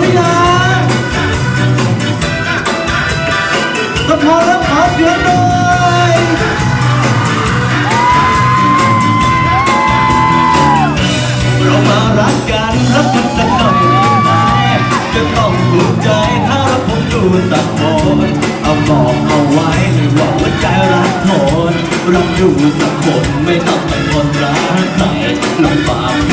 หรือยังก็พอแล้วขอเสียงหน่อยเรามารักกันรักกันสักหน่อยจะต้องถูกใจถ้าเราพบดูสักคนเอาบอกเอาไว้ไม่บอกว่าใจรักทนเราอยู่สักคนไม่ต้องเป็นคนรักใครลำบาก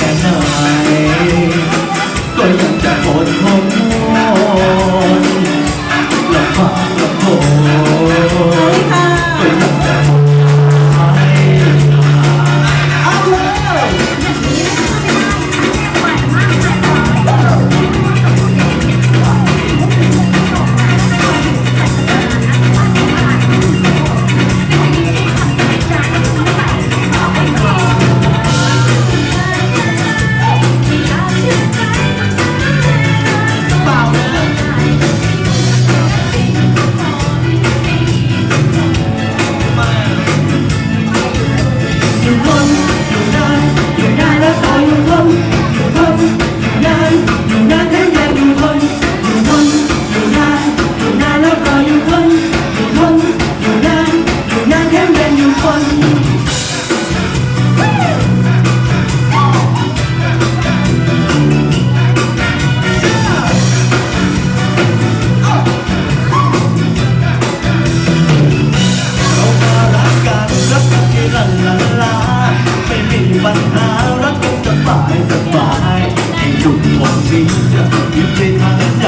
นี้จะยึดในทางใจ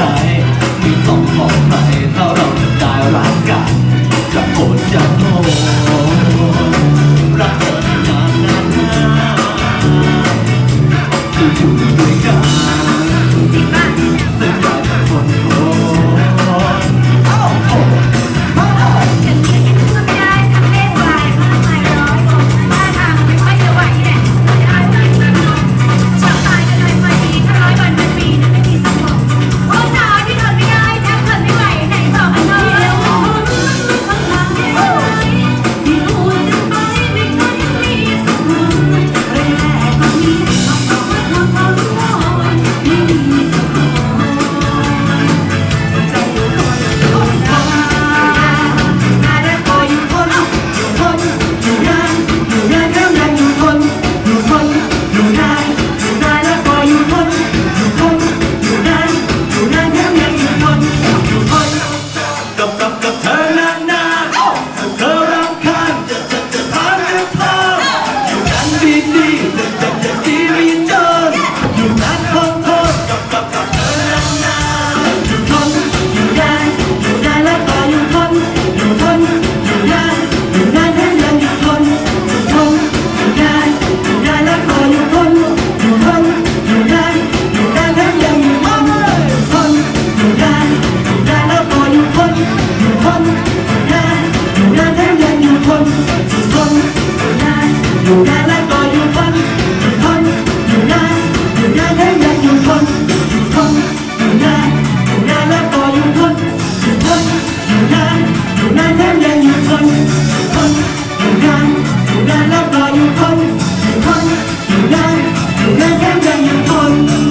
ไม่ต้องบอกใครถ้าเราจะได้รักกัน อยู่นานแล้วก็อยู่ทนอยู่ทนอยู่นานอยู่นานแถมยังอยู่ทนอยู่ทนอยู่นานอยู่นานแล้วก็อยู่ทนอยู่ทนอยู่นานอยู่นานแถมยังอยู่ทนอยู่ทนอยู่นานอยู่นานแล้วก็อยู่ทนอยู่ทนอยู่นานอยู่นานแถมยังอยู่ทน